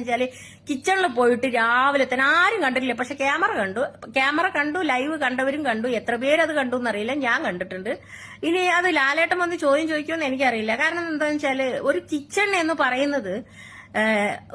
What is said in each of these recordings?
വെച്ചാൽ കിച്ചണിൽ പോയിട്ട് രാവിലെ തന്നെ ആരും കണ്ടിട്ടില്ല. പക്ഷെ ക്യാമറ കണ്ടു. ക്യാമറ കണ്ടു ലൈവ് കണ്ടവരും കണ്ടു. എത്ര പേര് അത് കണ്ടു എന്നറിയില്ല. ഞാൻ കണ്ടിട്ടുണ്ട്. ഇനി അത് ലാലേട്ടൻ വന്ന് ചോദ്യം ചോദിക്കുമെന്ന് എനിക്കറിയില്ല. കാരണം എന്താണെന്ന് വെച്ചാൽ ഒരു കിച്ചൺ എന്ന് പറയുന്നത്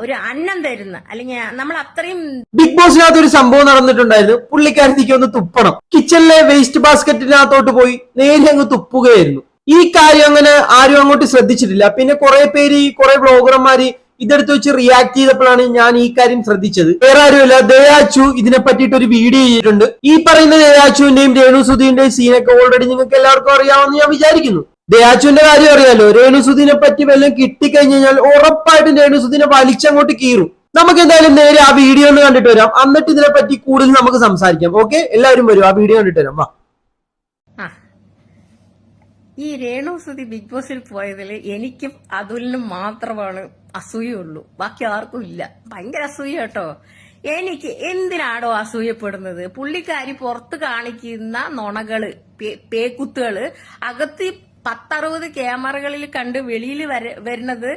ഒരു അന്നം തരുന്ന അല്ലെങ്കിൽ നമ്മൾ അത്രയും ബിഗ് ബോസിനകത്ത് ഒരു സംഭവം നടന്നിട്ടുണ്ടായിരുന്നു. പുള്ളിക്കാരത്തേക്ക് ഒന്ന് തുപ്പണം. കിച്ചണിലെ വേസ്റ്റ് ബാസ്ക്കറ്റിനകത്തോട്ട് പോയി നേരെ അങ്ങ് തുപ്പുകയായിരുന്നു. ഈ കാര്യം അങ്ങനെ ആരും അങ്ങോട്ട് ശ്രദ്ധിച്ചിട്ടില്ല. പിന്നെ കുറെ പേര് ഈ കുറെ ബ്ലോഗർമാര് ഇതെടുത്ത് വെച്ച് റിയാക്ട് ചെയ്തപ്പോഴാണ് ഞാൻ ഈ കാര്യം ശ്രദ്ധിച്ചത്. വേറെ ആരുമല്ല. ദയാച്ചു ഇതിനെ പറ്റിയിട്ട് ഒരു വീഡിയോ ചെയ്തിട്ടുണ്ട്. ഈ പറയുന്ന ദയാച്ചുവിന്റെയും രേണു സുധീന്റെയും സീനൊക്കെ ഓൾറെഡി നിങ്ങൾക്ക് എല്ലാവർക്കും അറിയാമെന്ന് ഞാൻ വിചാരിക്കുന്നു. ദയാച്ചുവിന്റെ കാര്യം അറിയാലോ. രേണുസുദിനെ പറ്റി വല്ലതും കിട്ടിക്കഴിഞ്ഞു കഴിഞ്ഞാൽ ഉറപ്പായിട്ടും രേണുസുദിനെ വലിച്ചങ്ങോട്ട് കീറും. നമുക്ക് എന്തായാലും നേരെ ആ വീഡിയോ ഒന്ന് കണ്ടിട്ട് വരാം. എന്നിട്ട് ഇതിനെ പറ്റി കൂടുതൽ നമുക്ക് സംസാരിക്കാം. ഓക്കെ എല്ലാവരും വരും. ആ വീഡിയോ കണ്ടിട്ട് വരാം. വാ. ഈ രേണു സുതി ബിഗ് ബോസിൽ പോയതിൽ എനിക്കും അതുലിനും മാത്രമാണ് അസൂയുള്ളൂ. ബാക്കി ആർക്കും ഇല്ല. ഭയങ്കര അസൂയ കേട്ടോ. എനിക്ക് എന്തിനാണോ അസൂയപ്പെടുന്നത്? പുള്ളിക്കാരി പുറത്ത് കാണിക്കുന്ന നുണകൾ പേക്കുത്തുകൾ അകത്ത് പത്തറുപത് ക്യാമറകളിൽ കണ്ട് വെളിയിൽ വരുന്നത്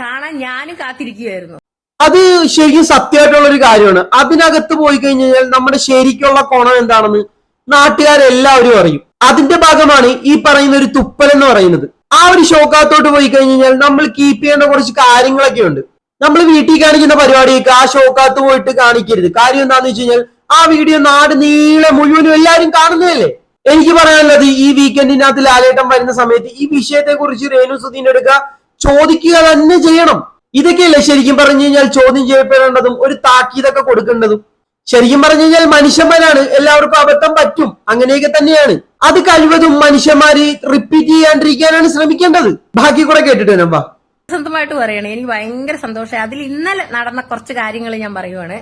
കാണാൻ ഞാനും കാത്തിരിക്കുകയായിരുന്നു. അത് ശരിക്കും സത്യമായിട്ടുള്ള ഒരു കാര്യമാണ്. അതിനകത്ത് പോയി കഴിഞ്ഞു കഴിഞ്ഞാൽ നമ്മുടെ ശരിക്കുള്ള കോണം എന്താണെന്ന് നാട്ടുകാരെല്ലാവരും അറിയും. അതിന്റെ ഭാഗമാണ് ഈ പറയുന്ന ഒരു തുപ്പൽ എന്ന് പറയുന്നത്. ആ ഒരു ഷോക്കാത്തോട്ട് പോയി കഴിഞ്ഞു കഴിഞ്ഞാൽ നമ്മൾ കീപ്പ് ചെയ്യേണ്ട കുറച്ച് കാര്യങ്ങളൊക്കെ ഉണ്ട്. നമ്മൾ വീട്ടിൽ കാണിക്കുന്ന പരിപാടിയൊക്കെ ആ ഷോക്കാത്ത് പോയിട്ട് കാണിക്കരുത്. കാര്യം എന്താണെന്ന് വെച്ച് കഴിഞ്ഞാൽ ആ വീഡിയോ നാട് നീളെ മുഴുവനും എല്ലാവരും കാണുന്നതല്ലേ? എനിക്ക് പറയാനുള്ളത് ഈ വീക്കെൻഡിനകത്ത് ലാലേട്ടം വരുന്ന സമയത്ത് ഈ വിഷയത്തെ കുറിച്ച് രേണു സുധീൻ എടുക്കുക ചോദിക്കുക തന്നെ ചെയ്യണം. ഇതൊക്കെയല്ലേ ശരിക്കും പറഞ്ഞു കഴിഞ്ഞാൽ ചോദ്യം ചെയ്യപ്പെടേണ്ടതും ഒരു താക്കീതൊക്കെ കൊടുക്കേണ്ടതും. ശരിക്കും പറഞ്ഞു കഴിഞ്ഞാൽ മനുഷ്യന്മാരാണ്. എല്ലാവർക്കും അബദ്ധം പറ്റും. അങ്ങനെയൊക്കെ തന്നെയാണ്. അത് കഴിവതും മനുഷ്യന്മാര് റിപ്പീറ്റ് ചെയ്യാണ്ടിരിക്കാനാണ് ശ്രമിക്കേണ്ടത്. ബാക്കി കൂടെ കേട്ടിട്ട് വാ. സ്വന്തമായിട്ട് പറയണേ. എനിക്ക് ഭയങ്കര സന്തോഷം. അതിൽ ഇന്നലെ നടന്ന കുറച്ച് കാര്യങ്ങൾ ഞാൻ പറയുവാണ്.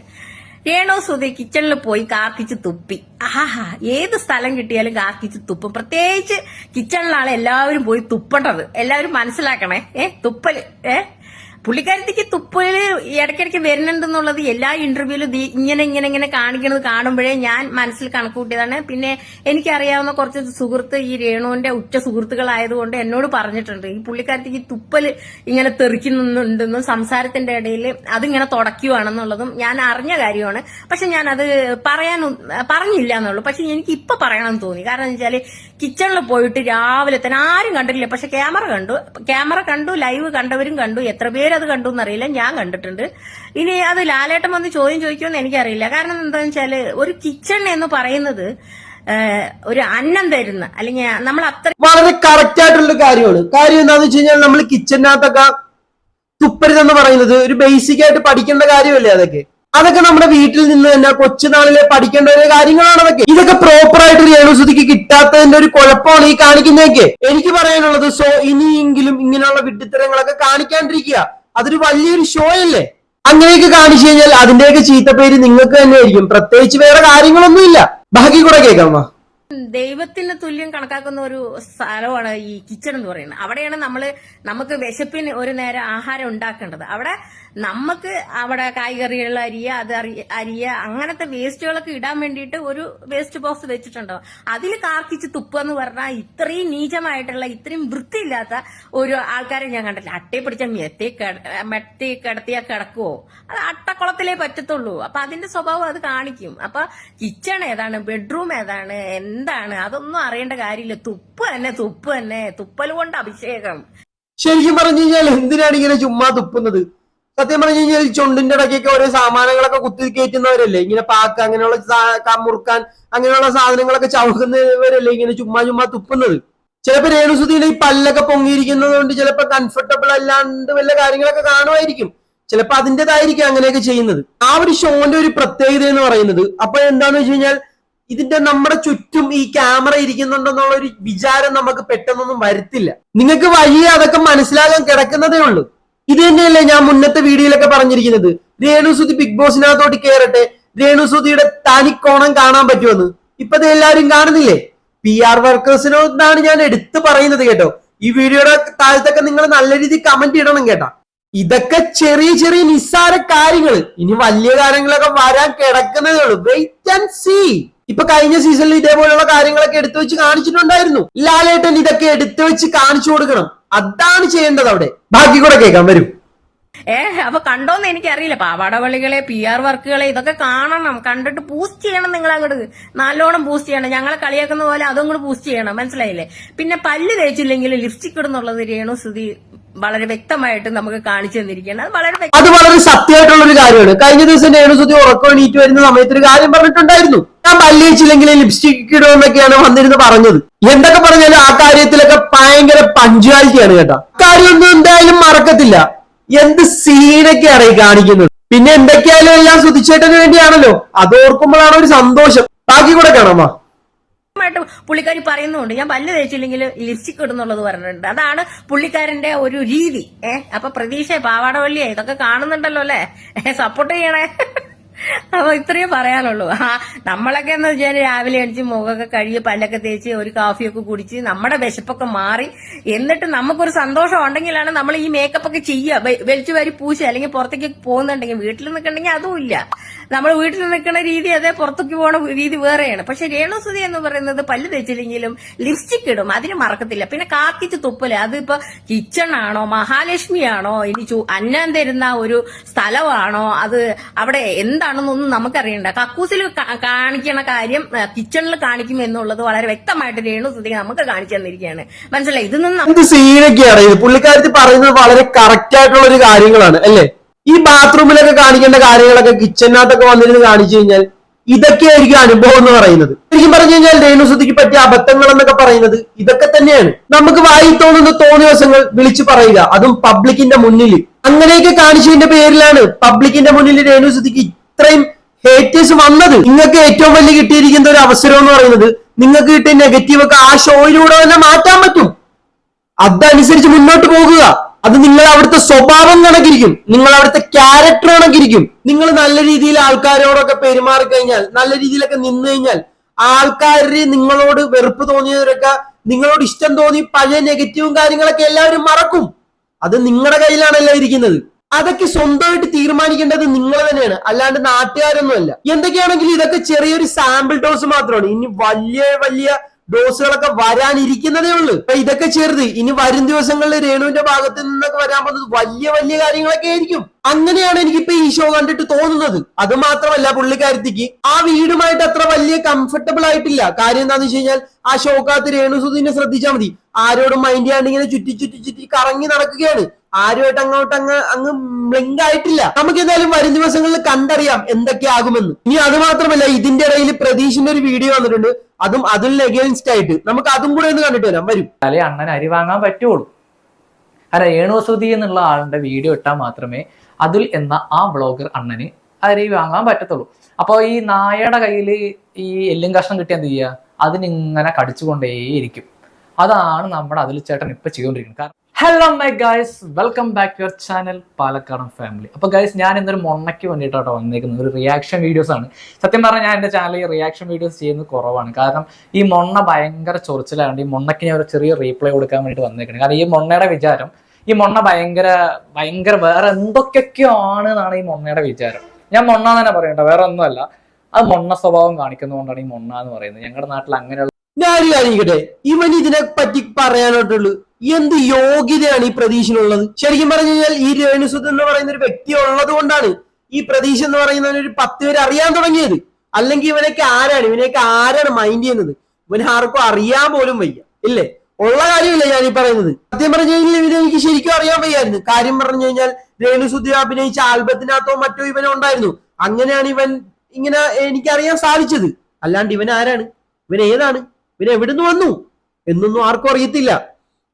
രേണു സുധി കിച്ചണിൽ പോയി കാർത്തിച്ച് തുപ്പി. ആഹാ ഏത് സ്ഥലം കിട്ടിയാലും കാർത്തിച്ച് തുപ്പും. പ്രത്യേകിച്ച് കിച്ചണിലാണ് എല്ലാവരും പോയി തുപ്പേണ്ടത്. എല്ലാവരും മനസ്സിലാക്കണേ. ഏ തുപ്പൽ. ഏ? പുള്ളിക്കാരത്തേക്ക് തുപ്പൽ ഇടയ്ക്കിടയ്ക്ക് വരുന്നുണ്ടെന്നുള്ളത് എല്ലാ ഇന്റർവ്യൂവിലും ഇങ്ങനെ ഇങ്ങനെ ഇങ്ങനെ കാണിക്കുന്നത് കാണുമ്പോഴേ ഞാൻ മനസ്സിൽ കണക്കൂട്ടിയതാണ് പിന്നെ എനിക്കറിയാവുന്ന കുറച്ച് സുഹൃത്ത് ഈ രേണുവിന്റെ ഉറ്റ സുഹൃത്തുക്കളായതുകൊണ്ട് എന്നോട് പറഞ്ഞിട്ടുണ്ട്. ഈ പുള്ളിക്കാരത്തേക്ക് തുപ്പൽ ഇങ്ങനെ തെറിക്കുന്നുണ്ടെന്നും സംസാരത്തിന്റെ ഇടയിൽ അതിങ്ങനെ തുടയ്ക്കുവാണെന്നുള്ളതും ഞാൻ അറിഞ്ഞ കാര്യമാണ്. പക്ഷെ ഞാൻ അത് പറയാൻ പറഞ്ഞില്ല എന്നുള്ളൂ പക്ഷെ എനിക്ക് ഇപ്പൊ പറയണമെന്ന് തോന്നി. കാരണം വെച്ചാൽ കിച്ചണിൽ പോയിട്ട് രാവിലെ തന്നെ ആരും കണ്ടിട്ടില്ല. പക്ഷെ ക്യാമറ കണ്ടു. ക്യാമറ കണ്ടു ലൈവ് കണ്ടവരും കണ്ടു. എത്ര പേര് അത് കണ്ടു എന്നറിയില്ല ഞാൻ കണ്ടിട്ടുണ്ട്. ഇനി അത് ലാലേട്ടൻ വന്ന് ചോദ്യം ചോദിക്കുമെന്ന് എനിക്കറിയില്ല. കാരണം എന്താണെന്ന് വെച്ചാൽ ഒരു കിച്ചൺ എന്ന് പറയുന്നത് ഒരു അന്നം തരുന്ന അല്ലെങ്കിൽ നമ്മൾ അത്ര വളരെ കറക്റ്റ് ആയിട്ടുള്ള കാര്യമാണ്. കാര്യം എന്താണെന്ന് വെച്ച് കഴിഞ്ഞാൽ നമ്മൾ കിച്ചണിനകത്തൊക്കെ തുപ്പരുതെന്ന് പറയുന്നത് ഒരു ബേസിക് ആയിട്ട് പഠിക്കേണ്ട കാര്യമല്ലേ അതൊക്കെ? അതൊക്കെ നമ്മുടെ വീട്ടിൽ നിന്ന് തന്നെ കൊച്ചുനാളിലെ പഠിക്കേണ്ട ഒരു കാര്യങ്ങളാണ് അതൊക്കെ. ഇതൊക്കെ പ്രോപ്പർ ആയിട്ട് രേണുസുതിക്ക് കിട്ടാത്തതിന്റെ ഒരു കുഴപ്പമാണ് ഈ കാണിക്കുന്നതൊക്കെ. എനിക്ക് പറയാനുള്ളത് സോ ഇനിയെങ്കിലും ഇങ്ങനെയുള്ള വിഡ്ഢിത്തരങ്ങളൊക്കെ കാണിക്കാണ്ടിരിക്കുക. അതൊരു വലിയൊരു ഷോ അല്ലേ? അങ്ങനെയൊക്കെ കാണിച്ചു കഴിഞ്ഞാൽ അതിന്റെയൊക്കെ ചീത്തപ്പേര് നിങ്ങൾക്ക് തന്നെ ആയിരിക്കും. പ്രത്യേകിച്ച് വേറെ കാര്യങ്ങളൊന്നും ഇല്ല ബാക്കി കൂടെ കേൾക്കാം ദൈവത്തിന് തുല്യം കണക്കാക്കുന്ന ഒരു സ്ഥലമാണ് ഈ കിച്ചൺ എന്ന് പറയുന്നത്. അവിടെയാണ് നമ്മൾ നമുക്ക് വിശപ്പിന് ഒരു നേരം ആഹാരം ഉണ്ടാക്കേണ്ടത്. അവിടെ നമുക്ക് അവിടെ കായ്കറികൾ അരിയ അത് അരി- അരിയ അങ്ങനത്തെ വേസ്റ്റുകളൊക്കെ ഇടാൻ വേണ്ടിയിട്ട് ഒരു വേസ്റ്റ് ബോക്സ് വെച്ചിട്ടുണ്ടോ? അതിൽ കാർക്കിച്ച് തുപ്പുക എന്ന് പറഞ്ഞാൽ ഇത്രയും നീചമായിട്ടുള്ള ഇത്രയും വൃത്തിയില്ലാത്ത ഒരു ആൾക്കാരെ ഞാൻ കണ്ടില്ല അട്ടയെ പിടിച്ച മെത്തി മെത്തി കിടത്തിയാ കിടക്കുവോ? അത് അട്ടക്കുളത്തിലേ പറ്റത്തുള്ളൂ. അപ്പൊ അതിന്റെ സ്വഭാവം അത് കാണിക്കും. അപ്പൊ കിച്ചൺ ഏതാണ് ബെഡ്റൂം ഏതാണ് എന്താണ് അതൊന്നും അറിയേണ്ട കാര്യമില്ല. തുപ്പ് തന്നെ തുപ്പ് തന്നെ. തുപ്പൽ കൊണ്ട് അഭിഷേകം. ശരിക്കും പറഞ്ഞു കഴിഞ്ഞാൽ എന്തിനാണ് ഇങ്ങനെ ചുമ്മാ തുപ്പുന്നത്? സത്യം പറഞ്ഞു കഴിഞ്ഞാൽ ചുണ്ടിന്റെ ഇടയ്ക്കൊക്കെ ഓരോ സാമാനങ്ങളൊക്കെ കുത്തി കയറ്റുന്നവരല്ലേ? ഇങ്ങനെ പാക്ക് അങ്ങനെയുള്ള മുറുക്കാൻ അങ്ങനെയുള്ള സാധനങ്ങളൊക്കെ ചവിക്കുന്നവരല്ലേ ഇങ്ങനെ ചുമ്മാ ചുമ്മാ തുപ്പുന്നത്? ചിലപ്പോ രേണുസുതിയിൽ ഈ പല്ലൊക്കെ പൊങ്ങിയിരിക്കുന്നത് കൊണ്ട് ചിലപ്പോ കംഫർട്ടബിൾ അല്ലാണ്ട് വല്ല കാര്യങ്ങളൊക്കെ കാണുമായിരിക്കും. ചിലപ്പോ അതിന്റെതായിരിക്കും അങ്ങനെയൊക്കെ ചെയ്യുന്നത്. ആ ഒരു ഷോന്റെ ഒരു പ്രത്യേകത എന്ന് പറയുന്നത് അപ്പൊ എന്താന്ന് വെച്ച് കഴിഞ്ഞാൽ ഇതിന്റെ നമ്മുടെ ചുറ്റും ഈ ക്യാമറ ഇരിക്കുന്നുണ്ടെന്നുള്ള ഒരു വിചാരം നമുക്ക് പെട്ടെന്നൊന്നും വരത്തില്ല. നിങ്ങൾക്ക് വഴിയെ അതൊക്കെ മനസ്സിലാകാൻ കിടക്കുന്നതേ ഉള്ളൂ. ഇത് തന്നെയല്ലേ ഞാൻ മുന്നത്തെ വീഡിയോയിലൊക്കെ പറഞ്ഞിരിക്കുന്നത്. രേണുസുതി ബിഗ് ബോസിനകത്തോട്ട് കയറട്ടെ രേണുസുതിയുടെ തനിക്കോണം കാണാൻ പറ്റുമെന്ന്. ഇപ്പൊ എല്ലാവരും കാണുന്നില്ലേ? പി ആർ വർക്കേഴ്സിനോടാണ് ഞാൻ എടുത്തു പറയുന്നത് കേട്ടോ. ഈ വീഡിയോയുടെ താഴത്തൊക്കെ നിങ്ങൾ നല്ല രീതിയിൽ കമന്റ് ഇടണം കേട്ടാ. ഇതൊക്കെ ചെറിയ ചെറിയ നിസ്സാര കാര്യങ്ങൾ ഇനി വലിയ കാര്യങ്ങളൊക്കെ വരാൻ കിടക്കുന്നതേ ഉള്ളൂ വെയിറ്റ് ആൻഡ് സീ ഇപ്പൊ കഴിഞ്ഞ സീസണിൽ ഇതേപോലെയുള്ള കാര്യങ്ങളൊക്കെ എടുത്തു വെച്ച് കാണിച്ചിട്ടുണ്ടായിരുന്നു. ലാലേട്ടൻ ഇതൊക്കെ എടുത്തു വെച്ച് കാണിച്ചു കൊടുക്കണം. അതാണ് ചെയ്യേണ്ടത് അവിടെ. ബാക്കി കൂടെ കേൾക്കാം വരും. ഏ അപ്പൊ കണ്ടോന്ന് എനിക്കറിയില്ല. പാവാടവളികളെ പി ആർ വർക്കുകളെ ഇതൊക്കെ കാണണം. കണ്ടിട്ട് പൂസ്റ്റ് ചെയ്യണം നിങ്ങൾ അങ്ങോട്ട് നല്ലോണം പൂസ്റ്റ് ചെയ്യണം. ഞങ്ങളെ കളിയാക്കുന്ന പോലെ അതും കൂടെ പൂസ്റ്റ് ചെയ്യണം. മനസ്സിലായില്ലേ? പിന്നെ പല്ല് തേച്ചില്ലെങ്കിൽ ലിപ്സ്റ്റിക് ഇടുന്നുള്ളത് രേണു സ്ഥിതി വളരെ വ്യക്തമായിട്ട് നമുക്ക് കാണിച്ചു തന്നിരിക്കണം അത് വളരെ അത് വളരെ സത്യമായിട്ടുള്ള ഒരു കാര്യമാണ്. കഴിഞ്ഞ ദിവസം രേണു സ്ഥിതി ഉറക്കം എണീറ്റ് വരുന്ന സമയത്ത് ഒരു കാര്യം പറഞ്ഞിട്ടുണ്ടായിരുന്നു. ഞാൻ പല്ലിയിച്ചില്ലെങ്കിൽ ലിപ്സ്റ്റിക് ഇടുമെന്നൊക്കെയാണ് വന്നിരുന്ന് പറഞ്ഞത്. എന്തൊക്കെ പറഞ്ഞാലും ആ കാര്യത്തിലൊക്കെ ഭയങ്കര പഞ്ച്വാലിറ്റിയാണ് കേട്ടോ. കാര്യമൊന്നും എന്തായാലും മറക്കത്തില്ല. എന്ത് സീനൊക്കെയാണ് ഈ കാണിക്കുന്നത്? പിന്നെ എന്തൊക്കെയായാലും എല്ലാം സുതിച്ചേട്ടന് വേണ്ടിയാണല്ലോ. അത് ഓർക്കുമ്പോഴാണ് ഒരു സന്തോഷം. ബാക്കി കൂടെ കാണാമോ പുള്ളിക്കാരി പറയുന്നുണ്ട് ഞാൻ പല്ല് തേച്ചില്ലെങ്കിൽ ലിപ്സ്റ്റിക് ഇടുന്നുള്ളത് പറഞ്ഞിട്ടുണ്ട്. അതാണ് പുള്ളിക്കാരന്റെ ഒരു രീതി. ഏഹ് അപ്പൊ പ്രതീക്ഷ പാവാടവള്ളിയെ ഇതൊക്കെ കാണുന്നുണ്ടല്ലോ അല്ലെ? സപ്പോർട്ട് ചെയ്യണേ. അപ്പൊ ഇത്രയും പറയാനുള്ളൂ. ആ നമ്മളൊക്കെ എന്ന് വെച്ചാൽ രാവിലെ അടിച്ച് മുഖമൊക്കെ കഴുകി പല്ലൊക്കെ തേച്ച് ഒരു കാഫിയൊക്കെ കുടിച്ച് നമ്മുടെ വിശപ്പൊക്കെ മാറി. എന്നിട്ട് നമുക്കൊരു സന്തോഷം ഉണ്ടെങ്കിലാണ് നമ്മൾ ഈ മേക്കപ്പ് ഒക്കെ ചെയ്യുക. വലിച്ചു വാരി പൂശ അല്ലെങ്കിൽ പുറത്തേക്ക് പോകുന്നുണ്ടെങ്കിൽ വീട്ടിൽ നിൽക്കണ്ടെങ്കിൽ അതും ഇല്ല. നമ്മൾ വീട്ടിൽ നിൽക്കുന്ന രീതി അതേ പുറത്തേക്ക് പോണ രീതി വേറെയാണ്. പക്ഷെ രേണുസുതി എന്ന് പറയുന്നത് പല്ല് തേച്ചില്ലെങ്കിലും ലിപ്സ്റ്റിക് ഇടും. അതിന് മറക്കത്തില്ല. പിന്നെ കാക്കിച്ച് തുപ്പൽ. അതിപ്പോ കിച്ചൺ ആണോ മഹാലക്ഷ്മി ആണോ ഇനി അന്നം തരുന്ന ഒരു സ്ഥലമാണോ അത് അവിടെ എന്താണെന്നൊന്നും നമുക്കറിയണ്ട. കക്കൂസിൽ കാണിക്കണ കാര്യം കിച്ചണിൽ കാണിക്കും എന്നുള്ളത് വളരെ വ്യക്തമായിട്ട് രേണുസുതി നമുക്ക് കാണിച്ചു തന്നിരിക്കുകയാണ്. മനസ്സിലായി? ഇത് നിന്ന് സീനൊക്കെയാണ് ഇത് പുള്ളിക്കാരത്തി പറയുന്നത് വളരെ കറക്റ്റ് ആയിട്ടുള്ള ഒരു കാര്യങ്ങളാണ് അല്ലേ? ഈ ബാത്റൂമിലൊക്കെ കാണിക്കേണ്ട കാര്യങ്ങളൊക്കെ കിച്ചണിനകത്തൊക്കെ വന്നിരുന്ന് കാണിച്ചു കഴിഞ്ഞാൽ ഇതൊക്കെയായിരിക്കും അനുഭവം എന്ന് പറയുന്നത്. ശരിക്കും പറഞ്ഞു കഴിഞ്ഞാൽ രേണുസുതിക്ക് പറ്റിയ അബദ്ധങ്ങൾ എന്നൊക്കെ പറയുന്നത് ഇതൊക്കെ തന്നെയാണ്. നമുക്ക് വായി തോന്നുന്ന തോന്നിയ ദിവസങ്ങൾ വിളിച്ചു പറയുക. അതും പബ്ലിക്കിന്റെ മുന്നിൽ അങ്ങനെയൊക്കെ കാണിച്ചതിന്റെ പേരിലാണ് പബ്ലിക്കിന്റെ മുന്നിൽ രേണുസുതിക്ക് ഇത്രയും ഹേറ്റേഴ്സ് വന്നത്. നിങ്ങൾക്ക് ഏറ്റവും വലിയ കിട്ടിയിരിക്കുന്ന ഒരു അവസരം എന്ന് പറയുന്നത് നിങ്ങൾക്ക് കിട്ടിയ നെഗറ്റീവ് ഒക്കെ ആ ഷോയിലൂടെ തന്നെ മാറ്റാൻ പറ്റും. അതനുസരിച്ച് മുന്നോട്ട് പോകുക. അത് നിങ്ങൾ അവിടുത്തെ സ്വഭാവം കണക്കിരിക്കും. നിങ്ങൾ അവിടുത്തെ ക്യാരക്ടർ കണക്കിരിക്കും. നിങ്ങൾ നല്ല രീതിയിൽ ആൾക്കാരോടൊക്കെ പെരുമാറി കഴിഞ്ഞാൽ നല്ല രീതിയിലൊക്കെ നിന്നു കഴിഞ്ഞാൽ ആൾക്കാര് നിങ്ങളോട് വെറുപ്പ് തോന്നിയവരൊക്കെ നിങ്ങളോട് ഇഷ്ടം തോന്നി പഴയ നെഗറ്റീവും കാര്യങ്ങളൊക്കെ എല്ലാവരും മറക്കും. അത് നിങ്ങളുടെ കയ്യിലാണല്ലോ ഇരിക്കുന്നത്. അതൊക്കെ സ്വന്തമായിട്ട് തീരുമാനിക്കേണ്ടത് നിങ്ങൾ തന്നെയാണ്. അല്ലാണ്ട് നാട്ടുകാരൊന്നുമല്ല. എന്തൊക്കെയാണെങ്കിലും ഇതൊക്കെ ചെറിയൊരു സാമ്പിൾ ഡോസ് മാത്രമാണ്. ഇനി വലിയ വലിയ ഡോസുകളൊക്കെ വരാനിരിക്കുന്നതേ ഉള്ളൂ. അപ്പൊ ഇതൊക്കെ ചെറുത് ഇനി വരും ദിവസങ്ങളിൽ രേണുവിന്റെ ഭാഗത്ത് നിന്നൊക്കെ വരാൻ പോകുന്നത് വലിയ വലിയ കാര്യങ്ങളൊക്കെ ആയിരിക്കും. അങ്ങനെയാണ് എനിക്ക് എനിക്കിപ്പോ ഈ ഷോ കണ്ടിട്ട് തോന്നുന്നത്. അത് മാത്രമല്ല പുള്ളിക്കാരത്തിക്ക് ആ വീടുമായിട്ട് അത്ര വലിയ കംഫർട്ടബിൾ ആയിട്ടില്ല. കാര്യം എന്താന്ന് വെച്ച് കഴിഞ്ഞാൽ ആ ഷോക്കകത്ത് രേണുസുദിനെ ശ്രദ്ധിച്ചാൽ മതി. ആരോടും മൈൻഡ് ചെയ്യാണ്ട് ഇങ്ങനെ ചുറ്റി ചുറ്റി ചുറ്റി കറങ്ങി നടക്കുകയാണ്. ആരുമായിട്ട് അങ്ങോട്ട് അങ്ങ് അങ്ങ് ബ്ലിങ്ക് ആയിട്ടില്ല. നമുക്ക് എന്തായാലും വരും ദിവസങ്ങളിൽ കണ്ടറിയാം എന്തൊക്കെയാകുമെന്ന്. ഇനി അത് മാത്രമല്ല ഇതിന്റെ ഇടയിൽ പ്രതീഷിന്റെ ഒരു വീഡിയോ വന്നിട്ടുണ്ട്. അതും അതിൽ എഗെയിൻസ്റ്റ് ആയിട്ട്. നമുക്ക് അതും കൂടെ ഒന്ന് കണ്ടിട്ട് വരാം. വരും. അല്ലെ അണ്ണൻ അരി വാങ്ങാൻ പറ്റുള്ളൂ. അല്ല ഏണുവസതി എന്നുള്ള ആളുടെ വീഡിയോ ഇട്ടാൽ മാത്രമേ അതുൽ എന്ന ആ ബ്ലോഗർ അണ്ണന് അരി വാങ്ങാൻ പറ്റത്തുള്ളൂ. അപ്പോൾ ഈ നായയുടെ കയ്യിൽ ഈ എല്ലും കഷ്ണം കിട്ടിയാൽ എന്ത് ചെയ്യുക അതിനിങ്ങനെ കടിച്ചുകൊണ്ടേയിരിക്കും. അതാണ് നമ്മുടെ അതിൽ ചേട്ടൻ ഇപ്പൊ ചെയ്തുകൊണ്ടിരിക്കുന്നത്. കാരണം hello my guys welcome back your channel Palakkadan family അപ്പൊ ഗൈസ് ഞാൻ ഇന്നൊരു മൊണ്ണയ്ക്ക് വേണ്ടിയിട്ടാട്ടോ വന്നേക്കുന്നത്. ഒരു റിയാക്ഷൻ വീഡിയോസ് ആണ്. സത്യം പറഞ്ഞാൽ ഞാൻ എന്റെ ചാനലിൽ റിയാക്ഷൻ വീഡിയോസ് ചെയ്യുന്നത് കുറവാണ്. കാരണം ഈ മൊണ്ണ ഭയങ്കര ചൊറിച്ചിലായതുകൊണ്ട് ഈ മൊണ്ണയ്ക്ക് ഞാൻ ഒരു ചെറിയ റീപ്ലൈ കൊടുക്കാൻ വേണ്ടിയിട്ട് വന്നേക്കുന്നത് കാരണം ഈ മൊണ്ണയുടെ വിചാരം ഈ മൊണ്ണ ഭയങ്കര ഭയങ്കര വേറെ എന്തൊക്കെയൊക്കെയോ ആണ് എന്നാണ് ഈ മൊണ്ണയുടെ വിചാരം. ഞാൻ മൊണ്ണ തന്നെ പറയണ്ട വേറെ ഒന്നുമല്ല. അത് മൊണ്ണ സ്വഭാവം കാണിക്കുന്നതുകൊണ്ടാണ് ഈ മൊണ്ണ എന്ന് പറയുന്നത്. ഞങ്ങളുടെ നാട്ടിൽ അങ്ങനെയുള്ള ഞാൻ ചോദിക്കട്ടെ? ഇവൻ ഇതിനെ പറ്റി പറയാനായിട്ടുള്ളൂ. എന്ത് യോഗ്യതയാണ് ഈ പ്രതീക്ഷനുള്ളത്? ശരിക്കും പറഞ്ഞു കഴിഞ്ഞാൽ ഈ രേണുസുദ്ധൻ എന്ന് പറയുന്ന ഒരു വ്യക്തി ഉള്ളത് കൊണ്ടാണ് ഈ പ്രതീക്ഷ എന്ന് പറയുന്നവന് ഒരു പത്ത് പേര് അറിയാൻ തുടങ്ങിയത്. അല്ലെങ്കിൽ ഇവനൊക്കെ ആരാണ്? ഇവനെയൊക്കെ ആരാണ് മൈൻഡ് ചെയ്യുന്നത്? ഇവൻ ആർക്കും അറിയാൻ പോലും വയ്യ. ഇല്ലേ? ഉള്ള കാര്യമില്ല ഞാൻ ഈ പറയുന്നത്. സത്യം പറഞ്ഞു കഴിഞ്ഞാൽ ഇവനെ എനിക്ക് ശരിക്കും അറിയാൻ വയ്യായിരുന്നു. കാര്യം പറഞ്ഞു കഴിഞ്ഞാൽ രേണു രേണുസുദ്ധി അഭിനയിച്ച ആൽബത്തിനകത്തോ മറ്റോ ഇവൻ ഉണ്ടായിരുന്നു. അങ്ങനെയാണ് ഇവൻ ഇങ്ങനെ എനിക്കറിയാൻ സാധിച്ചത്. അല്ലാണ്ട് ഇവൻ ആരാണ്? ഇവൻ ഏതാണ്? ഇവൻ എവിടുന്ന് വന്നു? എന്നൊന്നും ആർക്കും അറിയത്തില്ല.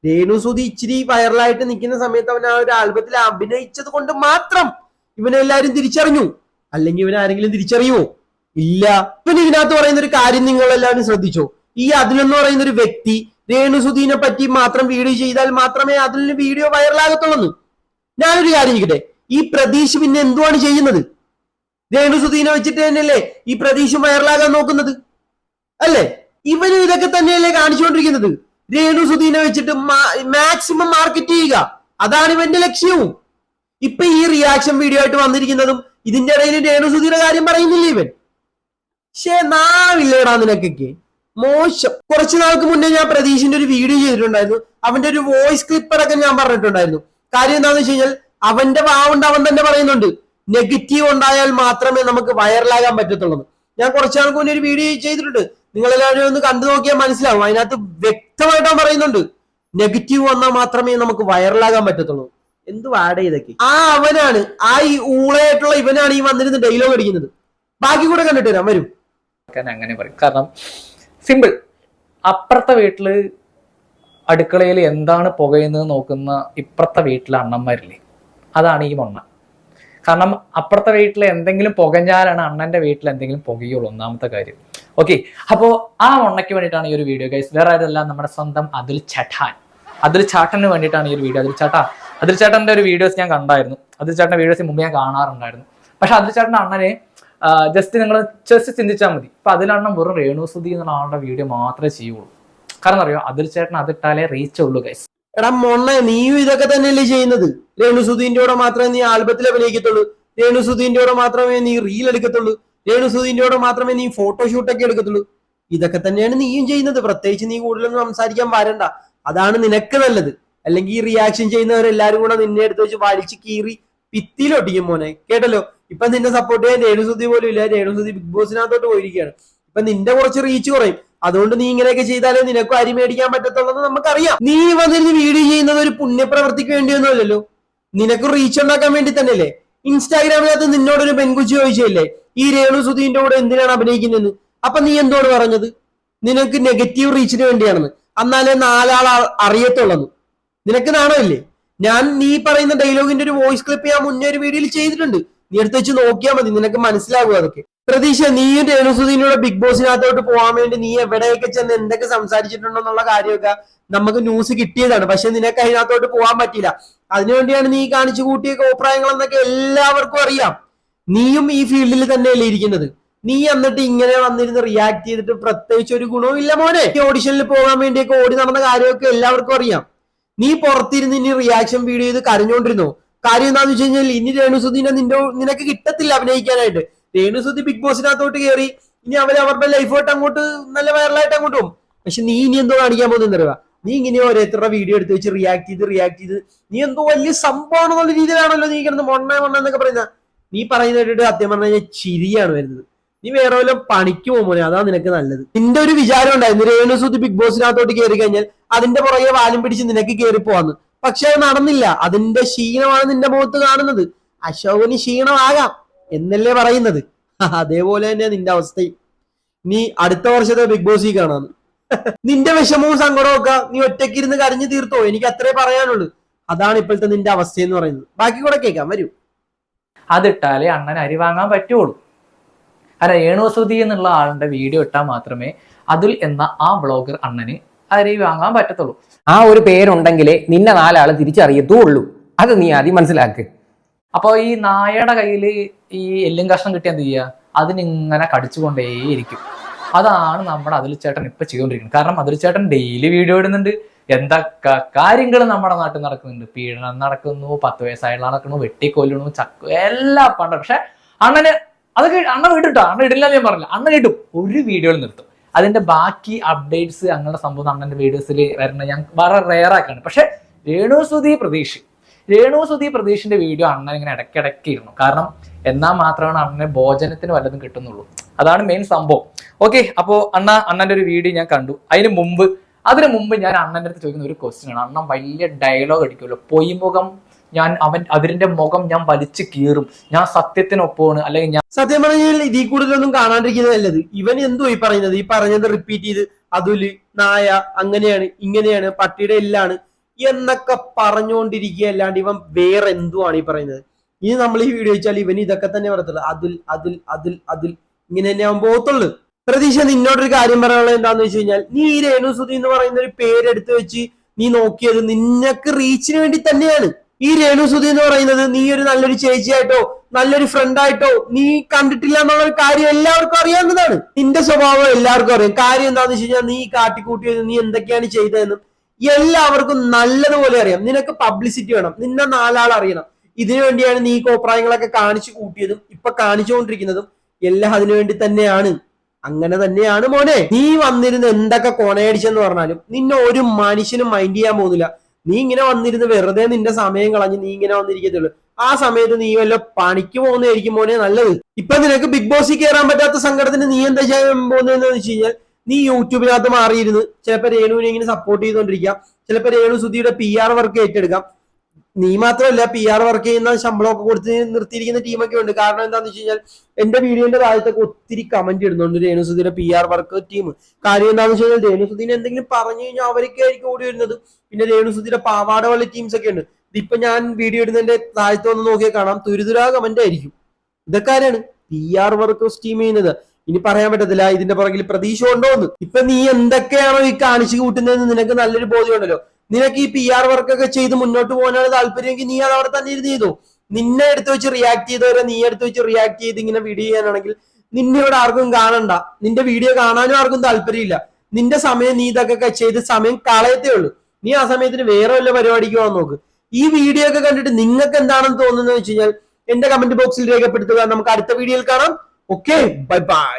രേണുസുതി ഇച്ചിരി വൈറലായിട്ട് നിൽക്കുന്ന സമയത്ത് അവൻ ആ ഒരു ആൽബത്തിൽ അഭിനയിച്ചത് കൊണ്ട് മാത്രം ഇവനെല്ലാരും തിരിച്ചറിഞ്ഞു. അല്ലെങ്കിൽ ഇവൻ ആരെങ്കിലും തിരിച്ചറിയുമോ? ഇല്ല. ഇവൻ ഇതിനകത്ത് പറയുന്ന ഒരു കാര്യം നിങ്ങൾ എല്ലാവരും ശ്രദ്ധിച്ചോ? ഈ അതിലെന്ന് പറയുന്ന ഒരു വ്യക്തി രേണുസുദീനെ പറ്റി മാത്രം വീഡിയോ ചെയ്താൽ മാത്രമേ അതിൽ വീഡിയോ വൈറലാകത്തുള്ളൂ ഞാനൊരു കാര്യം ചോദിക്കട്ടെ? ഈ പ്രതീഷ് പിന്നെ എന്തുവാണ് ചെയ്യുന്നത്? രേണുസുദീനെ വെച്ചിട്ട് തന്നെയല്ലേ ഈ പ്രതീഷ് വൈറലാകാൻ നോക്കുന്നത്? അല്ലേ? ഇവനും ഇതൊക്കെ തന്നെയല്ലേ കാണിച്ചുകൊണ്ടിരിക്കുന്നത്? രേണുസുദീനെ വെച്ചിട്ട് മാക്സിമം മാർക്കറ്റ് ചെയ്യുക. അതാണ് ഇവന്റെ ലക്ഷ്യവും. ഇപ്പൊ ഈ റിയാക്ഷൻ വീഡിയോ ആയിട്ട് വന്നിരിക്കുന്നതും ഇതിന്റെ ഇടയിൽ രേണുസുദീന കാര്യം പറയുന്നില്ല ഇവൻ? പക്ഷേ നാവില്ലേടാ നിനക്കൊക്കെ. മോശം. കുറച്ചു നാൾക്ക് മുന്നേ ഞാൻ പ്രതീഷിന്റെ ഒരു വീഡിയോ ചെയ്തിട്ടുണ്ടായിരുന്നു. അവന്റെ ഒരു വോയിസ് ക്ലിപ്പ് അടക്കം ഞാൻ പറഞ്ഞിട്ടുണ്ടായിരുന്നു. കാര്യം എന്താണെന്ന് വെച്ച് കഴിഞ്ഞാൽ അവന്റെ വാവുണ്ട് അവൻ തന്നെ പറയുന്നുണ്ട്. നെഗറ്റീവ് ഉണ്ടായാൽ മാത്രമേ നമുക്ക് വൈറലാകാൻ പറ്റത്തുള്ളൂ. ഞാൻ കുറച്ചു നാൾക്ക് മുന്നേ ഒരു വീഡിയോ ചെയ്തിട്ടുണ്ട്. നിങ്ങൾ എല്ലാവരും ഒന്ന് കണ്ടു നോക്കിയാൽ മനസ്സിലാവും. അതിനകത്ത് വ്യക്തമായിട്ട് അവൻ പറയുന്നുണ്ട്. നെഗറ്റീവ് വന്നാൽ മാത്രമേ നമുക്ക് വൈറലാകാൻ പറ്റത്തുള്ളൂ. എന്ത് വാട ഇതൊക്കെ ആ അവനാണ് ആ ഈ ഊളയായിട്ടുള്ള ഇവനാണ് ഈ വന്നിരുന്ന് ഡയലോഗ് അടിക്കുന്നത്. ബാക്കി കൂടെ കണ്ടിട്ട് വരാം വരും. അങ്ങനെ പറയും. കാരണം സിമ്പിൾ. അപ്പുറത്തെ വീട്ടിൽ അടുക്കളയിൽ എന്താണ് പുകയുന്നത് നോക്കുന്ന ഇപ്പുറത്തെ വീട്ടിലെ അണ്ണന്മാരില്ലേ? അതാണ് ഈ മണ്ണ. കാരണം അപ്പുറത്തെ വീട്ടിൽ എന്തെങ്കിലും പുകഞ്ഞാലാണ് അണ്ണന്റെ വീട്ടിൽ എന്തെങ്കിലും പുകയുള്ളൂ ഒന്നാമത്തെ കാര്യം. ഓക്കെ അപ്പോ ആ മണ്ണയ്ക്ക് വേണ്ടിയിട്ടാണ് ഈ ഒരു വീഡിയോ ഗൈസ് വേറെ ആരുമല്ല നമ്മുടെ സ്വന്തം അതിൽ ചട്ടാൻ. അതിൽ ചാട്ടന് വേണ്ടിയിട്ടാണ് ഈ ഒരു വീഡിയോ അതിൽ ചാട്ടാ അതിൽ ചേട്ടന്റെ ഒരു വീഡിയോസ് ഞാൻ കണ്ടായിരുന്നു. അതിൽ ചേട്ടന്റെ വീഡിയോസ് മുമ്പ് ഞാൻ കാണാറുണ്ടായിരുന്നു. പക്ഷെ അതിൽ ചേട്ടന്റെ അണ്ണനെ ജസ്റ്റ് നിങ്ങൾ ജസ്റ്റ് ചിന്തിച്ചാൽ മതി. ഇപ്പൊ അതിലാണ് വെറും രേണുസുതി എന്നുള്ള ആളുടെ വീഡിയോ മാത്രമേ ചെയ്യുള്ളൂ. കാരണം അറിയോ? അതിൽ ചേട്ടൻ അതിട്ടാലേ റീച്ച് ഉള്ളൂ ഗൈസ് എടാ മൊണ്ണ നീയും ഇതൊക്കെ തന്നെയല്ലേ ചെയ്യുന്നത്? രേണുസുധീന്റെ കൂടെ മാത്രമേ നീ ആൽബത്തിൽ അഭിനയിക്കത്തുള്ളൂ. രേണുസുധീന്റെ കൂടെ മാത്രമേ നീ റീൽ എടുക്കത്തുള്ളൂ. രേണുസുധീന്റെ കൂടെ മാത്രമേ നീ ഫോട്ടോഷൂട്ട് ഒക്കെ എടുക്കത്തുള്ളൂ. ഇതൊക്കെ തന്നെയാണ് നീയും ചെയ്യുന്നത്. പ്രത്യേകിച്ച് നീ കൂടുതലൊന്നും സംസാരിക്കാൻ വരണ്ട. അതാണ് നിനക്ക് നല്ലത്. അല്ലെങ്കിൽ ഈ റിയാക്ഷൻ ചെയ്യുന്നവരെല്ലാരും കൂടെ നിന്നെ എടുത്ത് വെച്ച് വലിച്ചു കീറി ഭിത്തിയിലൊട്ടിക്കും മോനെ. കേട്ടല്ലോ? ഇപ്പൊ നിന്നെ സപ്പോർട്ട് ചെയ്യാൻ രേണുസുതി പോലും ഇല്ല. രേണുസുതി ബിഗ് ബോസിനകത്തോട്ട് പോയിരിക്കുകയാണ് ഇപ്പൊ നിന്റെ കുറച്ച് റീച്ച് കുറയും. അതുകൊണ്ട് നീ ഇങ്ങനെയൊക്കെ ചെയ്താലേ നിനക്കും അരി മേടിക്കാൻ പറ്റത്തുള്ളൂ നമുക്കറിയാം. നീ വന്നിരുന്ന് വീഡിയോ ചെയ്യുന്നത് ഒരു പുണ്യപ്രവർത്തിക്ക് വേണ്ടിയൊന്നുമല്ലല്ലോ നിനക്ക് റീച്ച് ഉണ്ടാക്കാൻ വേണ്ടി തന്നെയല്ലേ? ഇൻസ്റ്റാഗ്രാമിനകത്ത് നിന്നോടൊരു പെൺകുച്ചി ചോദിച്ചല്ലേ ഈ രേണു സുധീന്റെ കൂടെ എന്തിനാണ് അഭിനയിക്കുന്നതെന്ന്? അപ്പൊ നീ എന്തോട് പറഞ്ഞത്? നിനക്ക് നെഗറ്റീവ് റീച്ചിന് വേണ്ടിയാണെന്ന്. എന്നാലേ നാലാൾ അറിയത്തുള്ളൂ. നിനക്ക് നാണമില്ലേ? ഞാൻ നീ പറയുന്ന ഡയലോഗിന്റെ ഒരു വോയിസ് ക്ലിപ്പ് ഞാൻ മുന്നേ ഒരു വീഡിയോയിൽ ചെയ്തിട്ടുണ്ട്. നീ എടുത്ത് വെച്ച് നോക്കിയാൽ മതി നിനക്ക് മനസ്സിലാകും അതൊക്കെ. പ്രതീക്ഷ നീയും രേണുസുധീനോട് ബിഗ് ബോസിനകത്തോട്ട് പോകാൻ വേണ്ടി നീ എവിടെയൊക്കെ ചെന്ന് എന്തൊക്കെ സംസാരിച്ചിട്ടുണ്ടെന്നുള്ള കാര്യമൊക്കെ നമുക്ക് ന്യൂസ് കിട്ടിയതാണ്. പക്ഷെ നിനക്ക് അതിനകത്തോട്ട് പോകാൻ പറ്റിയില്ല. അതിനുവേണ്ടിയാണ് നീ കാണിച്ചു കൂട്ടിയ അഭിപ്രായങ്ങൾ എന്നൊക്കെ എല്ലാവർക്കും അറിയാം. നീയും ഈ ഫീൽഡിൽ തന്നെയല്ലേ ഇരിക്കുന്നത്. നീ എന്നിട്ട് ഇങ്ങനെ വന്നിരുന്ന് റിയാക്ട് ചെയ്തിട്ട് പ്രത്യേകിച്ച് ഒരു ഗുണവും ഇല്ല മോനെ. ഓഡിഷനിൽ പോകാൻ വേണ്ടിയൊക്കെ ഓടി നടന്ന കാര്യമൊക്കെ എല്ലാവർക്കും അറിയാം. നീ പുറത്തിരുന്ന് ഇനി റിയാക്ഷൻ വീഡിയോ ചെയ്ത് കരഞ്ഞോണ്ടിരുന്നോ? കാര്യം എന്താന്ന് വെച്ച് കഴിഞ്ഞാൽ ഇനി രേണുസുദ്ദീനെ നിന്റെ നിനക്ക് കിട്ടത്തില്ല അഭിനയിക്കാനായിട്ട്. രേണുസുദ്ദി ബിഗ് ബോസിനകത്തോട്ട് കയറി ഇനി അവർ അവരുടെ ലൈഫോട്ട് അങ്ങോട്ട് നല്ല വൈറലായിട്ട് അങ്ങോട്ട് പോകും. പക്ഷെ നീ ഇനി എന്തോ കാണിക്കാൻ പോകുന്ന അറിയുക നീ ഇങ്ങനെ ഓരോരുത്തരുടെ വീഡിയോ എടുത്ത് വെച്ച് റിയാക്ട് ചെയ്ത് റിയാക്ട് ചെയ്ത് നീ എന്തോ വലിയ സംഭവം എന്നുള്ള രീതിയിലാണല്ലോ നീ കിടന്ന് മൊണ്ണ മൊണ്ണ എന്നൊക്കെ പറയുന്ന. നീ പറയുന്ന കേട്ടിട്ട് സത്യം പറഞ്ഞു കഴിഞ്ഞാൽ ചിരിയാണ് വരുന്നത്. നീ വേറെ വല്ല പണിക്ക് പോകുമോനെ അതാ നിനക്ക് നല്ലത്. നിന്റെ ഒരു വിചാരം ഉണ്ടായിരുന്നു രേണുസുധി ബിഗ് ബോസിനകത്തോട്ട് കയറി കഴിഞ്ഞാൽ അതിന്റെ പുറകെ വാലും പിടിച്ച് നിനക്ക് കയറി പോവാന്ന്. പക്ഷെ അത് നടന്നില്ല. അതിന്റെ ക്ഷീണമാണ് നിന്റെ മുഖത്ത് കാണുന്നത്. അശോകന് ക്ഷീണമാകാം എന്നല്ലേ പറയുന്നത്? അതേപോലെ തന്നെ നിന്റെ അവസ്ഥയും. നീ അടുത്ത വർഷത്തെ ബിഗ് ബോസിൽ കാണാന്ന് നിന്റെ വിഷമവും സങ്കടവും ഒക്കെ നീ ഒറ്റയ്ക്കിരുന്ന് കരഞ്ഞു തീർത്തോ? എനിക്ക് അത്രേ പറയാനുള്ളൂ. അതാണ് ഇപ്പോഴത്തെ നിന്റെ അവസ്ഥ എന്ന് പറയുന്നത്. ബാക്കി കൂടെ കേൾക്കാം. വരൂ. അതിട്ടാലേ അണ്ണൻ അരി വാങ്ങാൻ പറ്റുള്ളൂ. അല്ല ഏണുവസുതി എന്നുള്ള ആളുടെ വീഡിയോ ഇട്ടാൽ മാത്രമേ അതുൽ എന്ന ആ ബ്ലോഗർ അണ്ണന് അരി വാങ്ങാൻ പറ്റത്തുള്ളൂ. ആ ഒരു പേരുണ്ടെങ്കിലേ നിന്നെ നാലാൾ തിരിച്ചറിയത്തുള്ളൂ. അത് നീ ആദ്യം മനസ്സിലാക്ക്. അപ്പോൾ ഈ നായയുടെ കയ്യിൽ ഈ എല്ലും കഷ്ണം കിട്ടിയാൽ എന്ത് ചെയ്യുക അതിനിങ്ങനെ കടിച്ചുകൊണ്ടേയിരിക്കും. അതാണ് നമ്മുടെ അതിൽ ചേട്ടൻ ഇപ്പൊ ചെയ്തുകൊണ്ടിരിക്കുന്നത് കാരണം അതിൽ ചേട്ടൻ ഡെയിലി വീഡിയോ ഇടുന്നുണ്ട് എന്തൊക്കെ കാര്യങ്ങൾ നമ്മുടെ നാട്ടിൽ നടക്കുന്നുണ്ട്. പീഡനം നടക്കുന്നു പത്ത് വയസ്സായുള്ള നടക്കുന്നു വെട്ടിക്കൊല്ലണു ചക്ക എല്ലാം പണ്ട് പക്ഷെ അണ്ണന് അത് അണ്ണ വീട്ടിട്ടോ അണ്ണ ഇടില്ല എന്ന് ഞാൻ പറഞ്ഞില്ല. അണ്ണൻ ഇടും. ഒരു വീഡിയോയിൽ നിർത്തും. അതിന്റെ ബാക്കി അപ്ഡേറ്റ്സ് അങ്ങനെ സംഭവം അണ്ണന്റെ വീഡിയോസിൽ വരുന്ന ഞാൻ വളരെ റെയർ പക്ഷെ രേണുസുതി പ്രതീക്ഷ രേണുസുതി പ്രതീഷിന്റെ വീഡിയോ അണ്ണൻ ഇങ്ങനെ ഇടയ്ക്കിടയ്ക്ക് ഇരുന്നു. കാരണം എന്നാൽ മാത്രമാണ് അണ്ണനെ ഭോജനത്തിന് വല്ലതും കിട്ടുന്നുള്ളൂ. അതാണ് മെയിൻ സംഭവം. ഓക്കെ അപ്പോ അണ്ണ അണ്ണന്റെ ഒരു വീഡിയോ ഞാൻ കണ്ടു. അതിന് മുമ്പ് അതിനു മുമ്പ് ഞാൻ അണ്ണന്റെ അടുത്ത് ചോദിക്കുന്ന ഒരു ക്വസ്റ്റ്യൻ ആണ്. അണ്ണൻ വലിയ ഡയലോഗ് അടിക്കുമല്ലോ. പൊയ്മുഖം ഞാൻ അവൻ അവരിന്റെ മുഖം ഞാൻ വലിച്ചു കീറും. ഞാൻ സത്യത്തിനൊപ്പമാണ്. അല്ലെങ്കിൽ ഞാൻ സത്യം പറഞ്ഞാൽ ഇതിൽ കൂടുതലൊന്നും കാണാണ്ടിരിക്കുന്നത് നല്ലത്. ഇവൻ എന്തോ ഈ പറയുന്നത്? ഈ പറഞ്ഞത് റിപ്പീറ്റ് ചെയ്ത് അതുൽ നായ അങ്ങനെയാണ് ഇങ്ങനെയാണ് പട്ടിയുടെ എല്ലാണ് എന്നൊക്കെ പറഞ്ഞുകൊണ്ടിരിക്കുക അല്ലാണ്ട് ഇവൻ വേറെ എന്തോ ആണ് ഈ പറയുന്നത്? ഇനി നമ്മൾ ഈ വീഡിയോ വെച്ചാൽ ഇവൻ ഇതൊക്കെ തന്നെ പറയത്തുള്ളൂ. അതിൽ അതിൽ അതിൽ അതിൽ. ഇങ്ങനെ തന്നെ അവൻ പോകത്തുള്ളൂ. പ്രതീക്ഷ നിന്നോടൊരു കാര്യം പറയാനുള്ളത് എന്താന്ന് വെച്ച് കഴിഞ്ഞാൽ നീ ഈ രേണുസുതി എന്ന് പറയുന്ന ഒരു പേരെടുത്ത് വെച്ച് നീ നോക്കിയത് നിനക്ക് റീച്ചിന് വേണ്ടി തന്നെയാണ്. ഈ രേണുസുതി എന്ന് പറയുന്നത് നീ ഒരു നല്ലൊരു ചേച്ചിയായിട്ടോ നല്ലൊരു ഫ്രണ്ടായിട്ടോ നീ കണ്ടിട്ടില്ല എന്നുള്ള കാര്യം എല്ലാവർക്കും അറിയാവുന്നതാണ്. നിന്റെ സ്വഭാവം എല്ലാവർക്കും അറിയാം. കാര്യം എന്താന്ന് വെച്ച് കഴിഞ്ഞാൽ നീ കാട്ടിക്കൂട്ടിയത് നീ എന്തൊക്കെയാണ് ചെയ്തതെന്നും എല്ലാവർക്കും നല്ലതുപോലെ അറിയാം. നിനക്ക് പബ്ലിസിറ്റി വേണം. നിന്നെ നാലാൾ അറിയണം. ഇതിനു വേണ്ടിയാണ് നീ കോപ്രായങ്ങളൊക്കെ കാണിച്ചു കൂട്ടിയതും ഇപ്പൊ കാണിച്ചുകൊണ്ടിരിക്കുന്നതും എല്ലാം അതിനു വേണ്ടി തന്നെയാണ്. അങ്ങനെ തന്നെയാണ് മോനെ. നീ വന്നിരുന്ന് എന്തൊക്കെ കൊണയടിച്ചെന്ന് പറഞ്ഞാലും നിന്നെ ഒരു മനുഷ്യനും മൈൻഡ് ചെയ്യാൻ പോകുന്നില്ല. നീ ഇങ്ങനെ വന്നിരുന്ന് വെറുതെ നിന്റെ സമയം കളഞ്ഞ് നീ ഇങ്ങനെ വന്നിരിക്കത്തുള്ളൂ. ആ സമയത്ത് നീ വല്ല പണിക്ക് പോകുന്നതായിരിക്കും മോനെ നല്ലത്. ഇപ്പൊ നിനക്ക് ബിഗ് ബോസിൽ കയറാൻ പറ്റാത്ത സങ്കടത്തിന് നീ എന്താ ചെയ്യാൻ പോകുന്നതെന്ന് വെച്ച് കഴിഞ്ഞാൽ നീ യൂട്യൂബിനകത്ത് മാറിയിരുന്ന്. ചിലപ്പോൾ രേണുവിനെ ഇങ്ങനെ സപ്പോർട്ട് ചെയ്തുകൊണ്ടിരിക്കാം ചിലപ്പോൾ രേണു സുധിയുടെ പി ആർ വർക്ക് ഏറ്റെടുക്കാം. നീ മാത്രമല്ല പി ആർ വർക്ക് ചെയ്യുന്ന ശമ്പളമൊക്കെ കൊടുത്ത് നിർത്തിയിരിക്കുന്ന ടീമൊക്കെ ഉണ്ട്. കാരണം എന്താണെന്ന് വെച്ച് കഴിഞ്ഞാൽ എന്റെ വീഡിയോന്റെ താഴത്തൊക്കെ ഒത്തിരി കമന്റ് ഇടുന്നുണ്ട് രേണുസുധീരെ പി ആർ വർക്ക് ടീം കാര്യം എന്താന്ന് വെച്ച് കഴിഞ്ഞാൽ രേണുസുധിനെ എന്തെങ്കിലും പറഞ്ഞു കഴിഞ്ഞാൽ അവരൊക്കെ ആയിരിക്കും ഓടി വരുന്നത്. പിന്നെ രേണുസുധിയുടെ പാവാടവള്ളി ടീംസ് ഒക്കെ ഉണ്ട്. ഇതിപ്പൊ ഞാൻ വീഡിയോ ഇടുന്നതിന്റെ താഴത്ത് വന്ന് നോക്കിയാൽ കാണാം. തുരിതുരാ കമന്റ് ആയിരിക്കും. ഇതൊക്കെ ആരാണ്? പി ആർ വർക്ക് ടീം ചെയ്യുന്നത്. ഇനി പറയാൻ പറ്റത്തില്ല. ഇതിന്റെ പുറകിൽ പ്രതീക്ഷ ഉണ്ടോ എന്ന് ഇപ്പൊ നീ എന്തൊക്കെയാണോ ഈ കാണിച്ചു കൂട്ടുന്നതെന്ന് നിനക്ക് നല്ലൊരു ബോധ്യമുണ്ടല്ലോ. നിനക്ക് ഈ പി ആർ വർക്ക് ഒക്കെ ചെയ്ത് മുന്നോട്ട് പോകാനാണ് താല്പര്യമെങ്കിൽ നീ അത് അവിടെ തന്നെ ഇരുന്ന് ചെയ്തു. നിന്നെ എടുത്ത് വെച്ച് റിയാക്ട് ചെയ്തവരെ നീ എടുത്ത് വെച്ച് റിയാക്ട് ചെയ്ത് ഇങ്ങനെ വീഡിയോ ചെയ്യാനാണെങ്കിൽ നിന്നെ ഇവിടെ ആർക്കും കാണണ്ട. നിന്റെ വീഡിയോ കാണാനും ആർക്കും താല്പര്യമില്ല. നിന്റെ സമയം നീ ഇതൊക്കെ ചെയ്ത് സമയം കളയത്തേ ഉള്ളൂ. നീ ആ സമയത്തിന് വേറെ വല്ല പരിപാടിക്ക് പോകാൻ നോക്ക്. ഈ വീഡിയോ ഒക്കെ കണ്ടിട്ട് നിങ്ങൾക്ക് എന്താണെന്ന് തോന്നുന്നത് വെച്ച് കഴിഞ്ഞാൽ എന്റെ കമന്റ് ബോക്സിൽ രേഖപ്പെടുത്തുക. നമുക്ക് അടുത്ത വീഡിയോയിൽ കാണാം. Okay bye bye